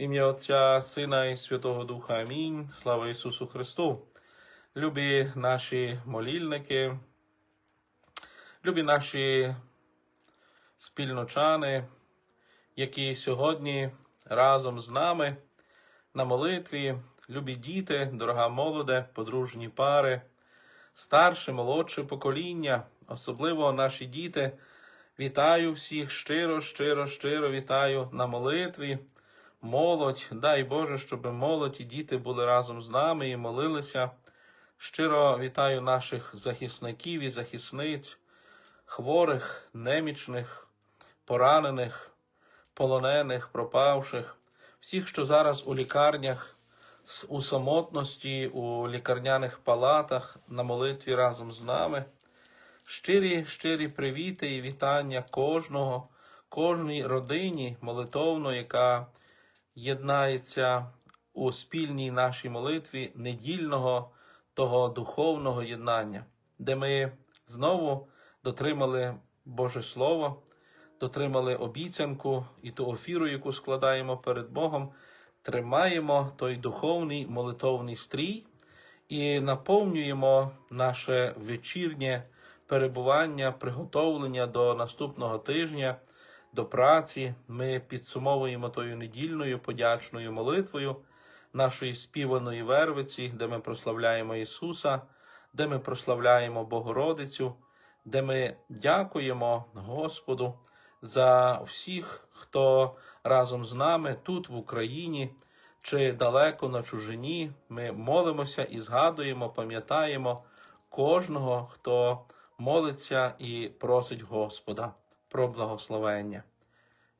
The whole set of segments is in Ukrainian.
ім'я Отця, Сина і Святого Духа. Амінь. Слава Ісусу Христу. Любі наші молільники, любі наші спільночани, які сьогодні разом з нами на молитві, любі діти, дорога молоде, подружні пари, старше, молодше покоління, особливо наші діти. Вітаю всіх щиро, щиро, щиро вітаю на молитві. Молодь, дай Боже, щоб молодь і діти були разом з нами і молилися. Щиро вітаю наших захисників і захисниць, хворих, немічних, поранених, полонених, пропавших, всіх, що зараз у лікарнях, у самотності, у лікарняних палатах на молитві разом з нами. Щирі, щирі привіти і вітання кожного, кожній родині молитовно, яка єднається у спільній нашій молитві недільного того духовного єднання, де ми знову дотримали Боже Слово, дотримали обіцянку і ту офіру, яку складаємо перед Богом, тримаємо той духовний молитовний стрій і наповнюємо наше вечірнє перебування, приготовлення до наступного тижня, до праці. Ми підсумовуємо тою недільною подячною молитвою нашої співаної вервиці, де ми прославляємо Ісуса, де ми прославляємо Богородицю, де ми дякуємо Господу за всіх, хто разом з нами тут, в Україні чи далеко на чужині. Ми молимося і згадуємо, пам'ятаємо кожного, хто молиться і просить Господа про благословення.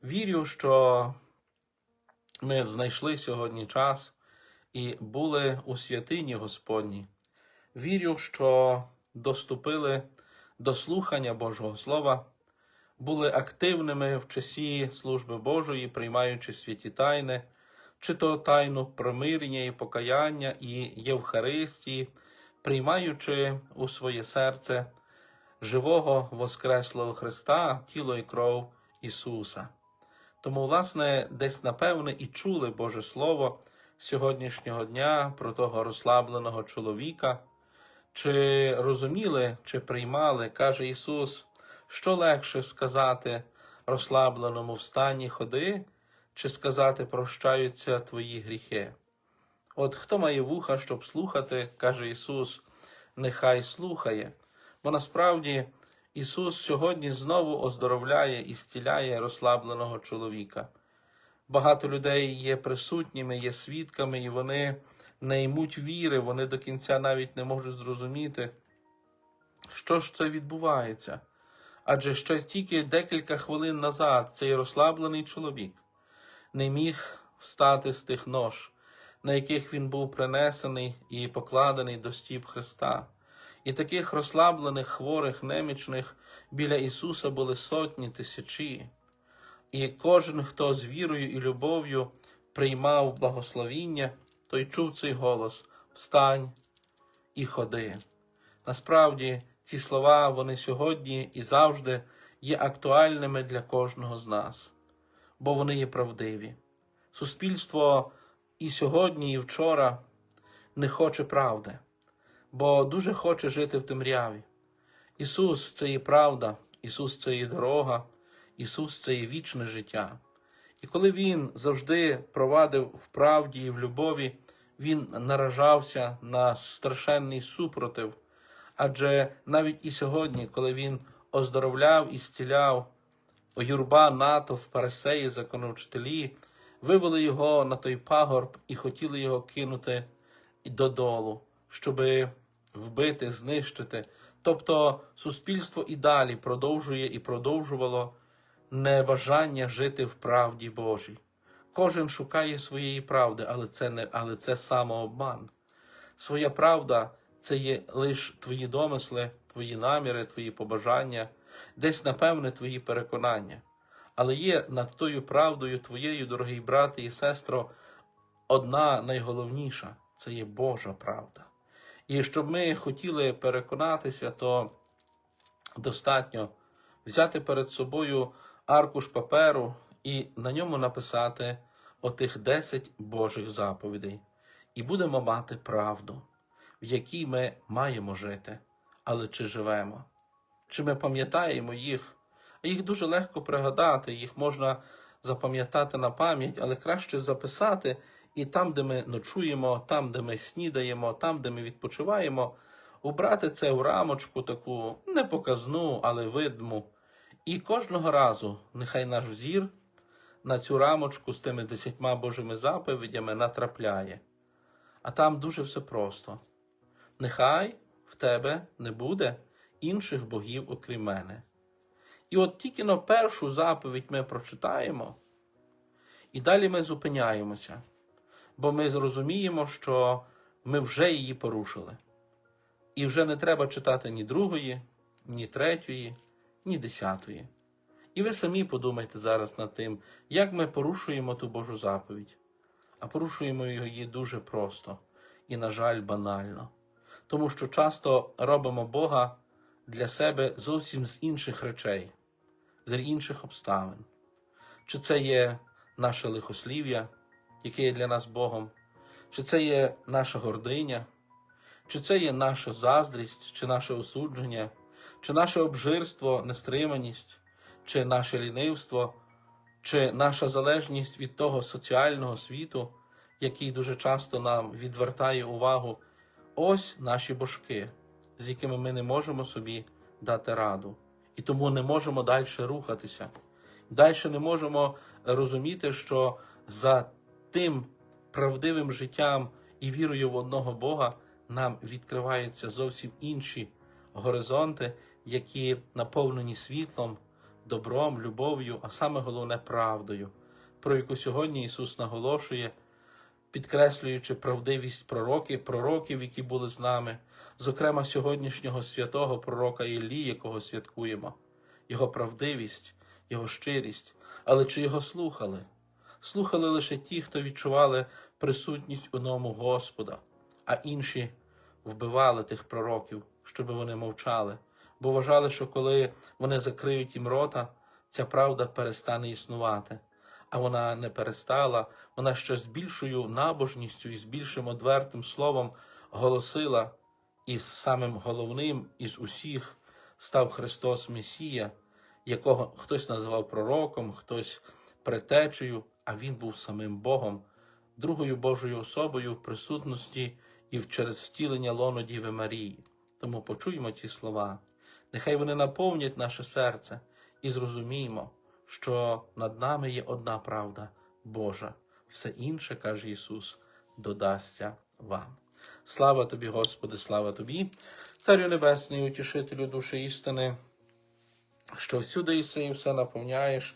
Вірю, що ми знайшли сьогодні час і були у святині Господній. Вірю, що доступили до слухання Божого Слова, були активними в часі служби Божої, приймаючи святі тайни, чи то тайну примирення і покаяння і Євхаристії, приймаючи у своє серце живого Воскреслого Христа, тіло і кров Ісуса. Тому, власне, десь напевне і чули Боже Слово сьогоднішнього дня про того розслабленого чоловіка, чи розуміли, чи приймали, каже Ісус, що легше сказати розслабленому в стані ходи, чи сказати прощаються твої гріхи. От хто має вуха, щоб слухати, каже Ісус, нехай слухає. Бо насправді Ісус сьогодні знову оздоровляє і стіляє розслабленого чоловіка. Багато людей є присутніми, є свідками, і вони не ймуть віри, вони до кінця навіть не можуть зрозуміти, що ж це відбувається. Адже ще тільки декілька хвилин назад цей розслаблений чоловік не міг встати з тих нож, на яких він був принесений і покладений до стіп Христа. І таких розслаблених, хворих, немічних біля Ісуса були сотні тисячі. І кожен, хто з вірою і любов'ю приймав благословіння, той чув цей голос Встань і ходи. Насправді, ці слова вони сьогодні і завжди є актуальними для кожного з нас, бо вони є правдиві. Суспільство і сьогодні, і вчора не хоче правди, бо дуже хоче жити в темряві. Ісус це є правда, Ісус це є дорога, Ісус це є вічне життя. І коли Він завжди провадив в правді і в любові, Він наражався на страшенний супротив. Адже навіть і сьогодні, коли Він оздоровляв і зціляв, юрба, натовп, парисеї, законовчителі, вивели його на той пагорб і хотіли його кинути додолу, щоби вбити, знищити. Тобто суспільство і далі продовжує і продовжувало небажання жити в правді Божій. Кожен шукає своєї правди, але це не але це самообман. Своя правда це є лише твої домисли, твої наміри, твої побажання, десь, напевне, твої переконання. Але є над тою правдою твоєю, дорогий брате і сестро, одна найголовніша це є Божа правда. І щоб ми хотіли переконатися, то достатньо взяти перед собою аркуш паперу і на ньому написати отих десять Божих заповідей і будемо мати правду, в якій ми маємо жити. Але чи живемо? Чи ми пам'ятаємо їх? А їх дуже легко пригадати, їх можна запам'ятати на пам'ять, але краще записати і там, де ми ночуємо, там, де ми снідаємо, там, де ми відпочиваємо, убрати це в рамочку таку непоказну, але видму. І кожного разу нехай наш взір на цю рамочку з тими десятьма Божими заповідями натрапляє. А там дуже все просто. Нехай в тебе не буде інших богів, окрім мене. І от тільки на першу заповідь ми прочитаємо, і далі ми зупиняємося, бо ми зрозуміємо, що ми вже її порушили. І вже не треба читати ні другої, ні третьої, ні десятої. І ви самі подумайте зараз над тим, як ми порушуємо ту Божу заповідь. А порушуємо її дуже просто і, на жаль, банально. Тому що часто робимо Бога для себе зовсім з інших речей, з інших обставин. Чи це є наше лихослів'я, яке є для нас Богом, чи це є наша гординя, чи це є наша заздрість, чи наше осудження, чи наше обжирство, нестриманість, чи наше лінивство, чи наша залежність від того соціального світу, який дуже часто нам відвертає увагу, ось наші божки, з якими ми не можемо собі дати раду, і тому не можемо далі рухатися. Далі не можемо розуміти, що за тим правдивим життям і вірою в одного Бога нам відкриваються зовсім інші горизонти, які наповнені світлом, добром, любов'ю, а саме головне правдою, про яку сьогодні Ісус наголошує, підкреслюючи правдивість пророки, пророків, які були з нами, зокрема сьогоднішнього святого пророка Іллі, якого святкуємо, його правдивість, його щирість, але чи його слухали? Слухали лише ті, хто відчували присутність у ньому Господа, а інші вбивали тих пророків, щоб вони мовчали, бо вважали, що коли вони закриють їм рота, ця правда перестане існувати. А вона не перестала, вона ще з більшою набожністю і з більшим одвертим словом голосила, і самим головним із усіх став Христос Месія, якого хтось називав пророком, хтось предтечею, а він був самим Богом, другою Божою особою в присутності і в через стілення лоно Діви Марії. Тому почуємо ті слова. Нехай вони наповнять наше серце і зрозуміємо, що над нами є одна правда Божа. Все інше, каже Ісус, додасться вам. Слава тобі, Господи, слава тобі, Царю Небесний, утішителю душі істини, що всюди і все наповняєш,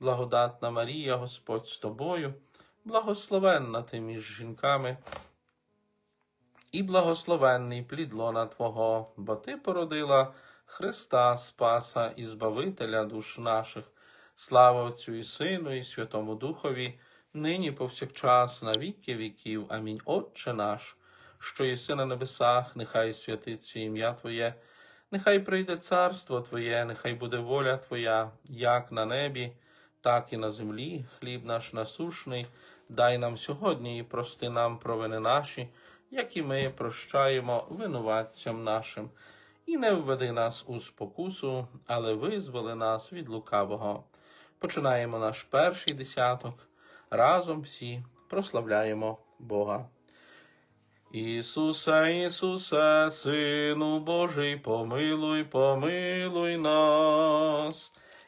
благодатна Марія, Господь з тобою, благословенна ти між жінками, і благословенний плід лона Твого, бо Ти породила Христа Спаса і Збавителя душ наших. Слава Отцю і Сину, і Святому Духові, нині повсякчас, на віки віків. Амінь. Отче наш, що єси на небесах, нехай святиться ім'я Твоє, нехай прийде царство Твоє, нехай буде воля Твоя, як на небі, так і на землі. Хліб наш насушний, дай нам сьогодні і прости нам провини наші, як і ми прощаємо винуватцям нашим. І не введи нас у спокусу, але визволи нас від лукавого. Починаємо наш перший десяток. Разом всі прославляємо Бога. Ісусе, Ісусе, Сину Божий, помилуй, помилуй нас.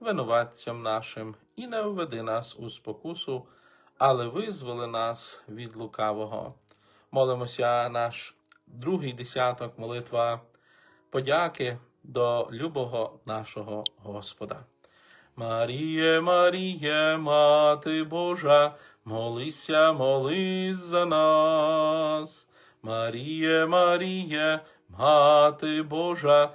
винуватцям нашим, і не введи нас у спокусу, але визволи нас від лукавого. Молимося наш другий десяток, молитва подяки до любого нашого Господа. Маріє, Маріє, Мати Божа, молися, молись за нас. Маріє, Маріє, Мати Божа,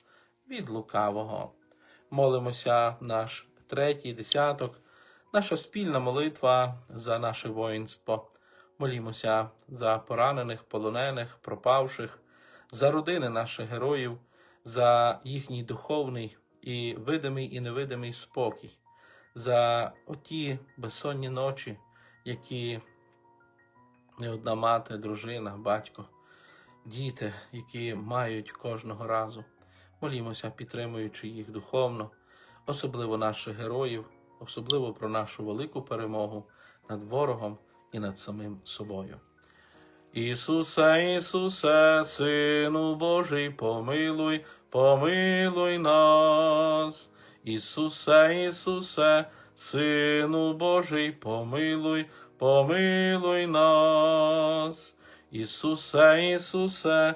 від лукавого. Молимося наш третій десяток, наша спільна молитва за наше воїнство. Молімося за поранених, полонених, пропавших, за родини наших героїв, за їхній духовний і видимий і невидимий спокій, за оті безсонні ночі, які не одна мати, дружина, батько, діти, які мають кожного разу. Молімося, підтримуючи їх духовно, особливо наших героїв, особливо про нашу велику перемогу над ворогом і над самим собою. Ісусе, Ісусе, Сину Божий, помилуй, помилуй нас. Ісусе, Ісусе, Сину Божий, помилуй, помилуй нас. Ісусе, Ісусе,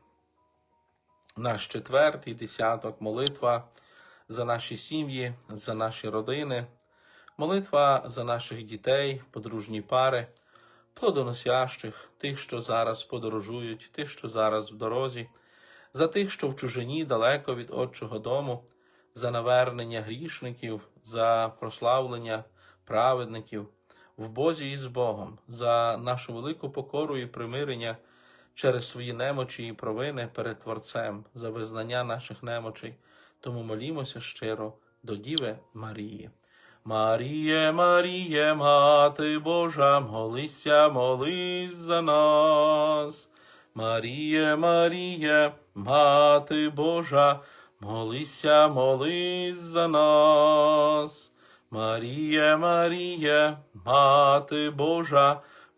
наш четвертий десяток, молитва за наші сім'ї, за наші родини, молитва за наших дітей, подружні пари, плодоносящих, тих, що зараз подорожують, тих, що зараз в дорозі, за тих, що в чужині далеко від Отчого дому, за навернення грішників, за прославлення праведників, в Бозі і з Богом, за нашу велику покору і примирення через свої немочі і провини перед Творцем, за визнання наших немочей. Тому молімося щиро до Діви Марії. Маріє, Маріє, Мати Божа, молися, молись за нас. Маріє, Маріє, Мати Божа, молися, молись за нас. Маріє, Маріє, Мати Божа,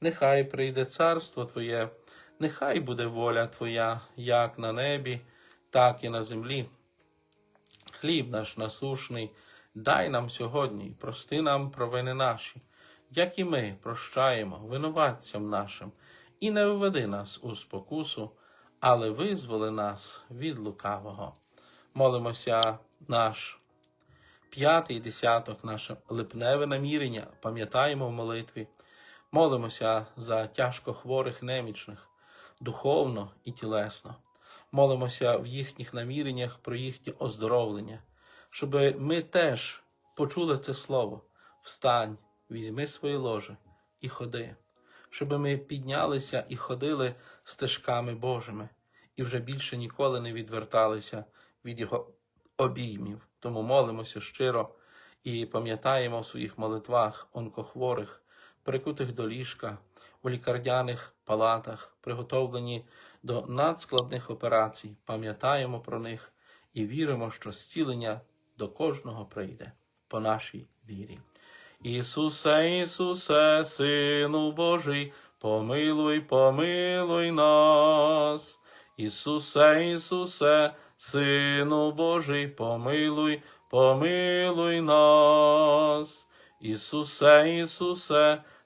нехай прийде царство Твоє, нехай буде воля Твоя, як на небі, так і на землі. Хліб наш насушний, дай нам сьогодні, прости нам провини наші, як і ми прощаємо винуватцям нашим, і не введи нас у спокусу, але визволи нас від лукавого. Молимося наш п'ятий десяток, наше липневе намірення, пам'ятаємо в молитві, молимося за тяжко хворих немічних, духовно і тілесно. Молимося в їхніх наміреннях про їхнє оздоровлення, щоб ми теж почули це слово. Встань, візьми своє ложе і ходи, щоб ми піднялися і ходили стежками Божими, і вже більше ніколи не відверталися від Його обіймів. Тому молимося щиро і пам'ятаємо в своїх молитвах онкохворих, прикутих до ліжка, у лікарняних палатах, приготовлені до надскладних операцій. Пам'ятаємо про них і віримо, що зцілення до кожного прийде по нашій вірі. Ісусе, Ісусе, Сину Божий, помилуй, помилуй нас. Ісусе, Ісусе, Сину Божий, помилуй, помилуй нас. Ісусе, Ісусе,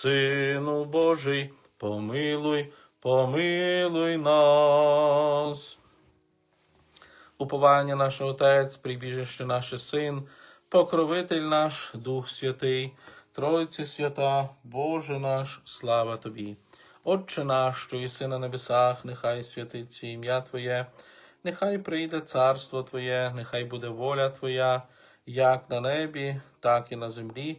Сину Божий, помилуй, помилуй нас. Уповання наш Отець, прибіжище наш Син, покровитель наш, Дух Святий, Тройці свята, Боже наш, слава Тобі. Отче наш, що єси на небесах, нехай святиться ім'я Твоє, нехай прийде царство Твоє, нехай буде воля Твоя, як на небі, так і на землі.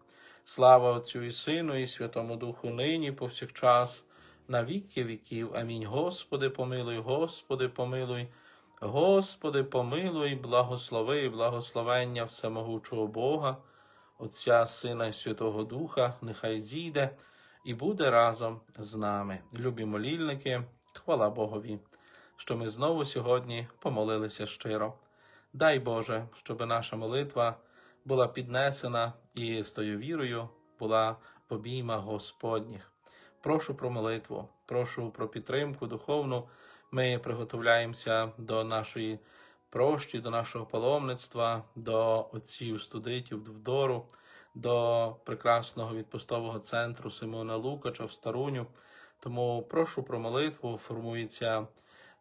Слава Отцю і Сину, і Святому Духу, нині, повсякчас, на віки віків. Амінь. Господи, помилуй, Господи, помилуй, Господи, помилуй, благослови, благословення всемогучого Бога, Отця, Сина і Святого Духа, нехай зійде і буде разом з нами. Любі молільники, хвала Богові, що ми знову сьогодні помолилися щиро. Дай Боже, щоб наша молитва була піднесена і з тою вірою була в обіймах Господніх. Прошу про молитву, прошу про підтримку духовну. Ми приготовляємося до нашої прощі, до нашого паломництва, до отців студитів Вдору, до прекрасного відпустового центру Симона Лукача в Старуню. Тому прошу про молитву, формується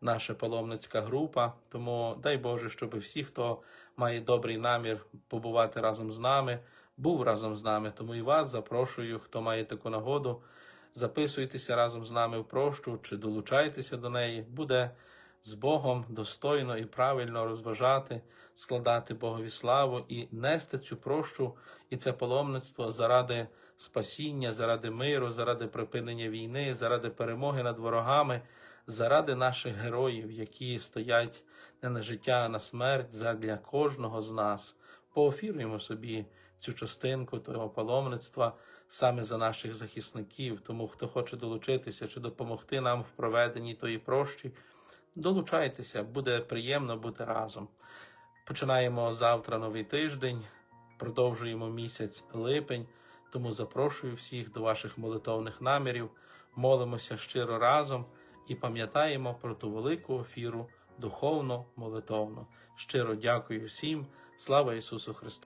наша паломницька група. Тому дай Боже, щоб всі, хто має добрий намір побувати разом з нами, був разом з нами. Тому і вас запрошую, хто має таку нагоду. Записуйтеся разом з нами в прощу чи долучайтеся до неї. Буде з Богом достойно і правильно розважати, складати Богові славу і нести цю прощу і це паломництво заради спасіння, заради миру, заради припинення війни, заради перемоги над ворогами, заради наших героїв, які стоять не на життя, а на смерть задля кожного з нас. Поофіруємо собі цю частинку того паломництва саме за наших захисників. Тому хто хоче долучитися чи допомогти нам в проведенні тої прощі, долучайтеся, буде приємно бути разом. Починаємо завтра новий тиждень, продовжуємо місяць липень, тому запрошую всіх до ваших молитовних намірів, молимося щиро разом і пам'ятаємо про ту велику ефіру духовно молитовну. Щиро дякую всім. Слава Ісусу Христу!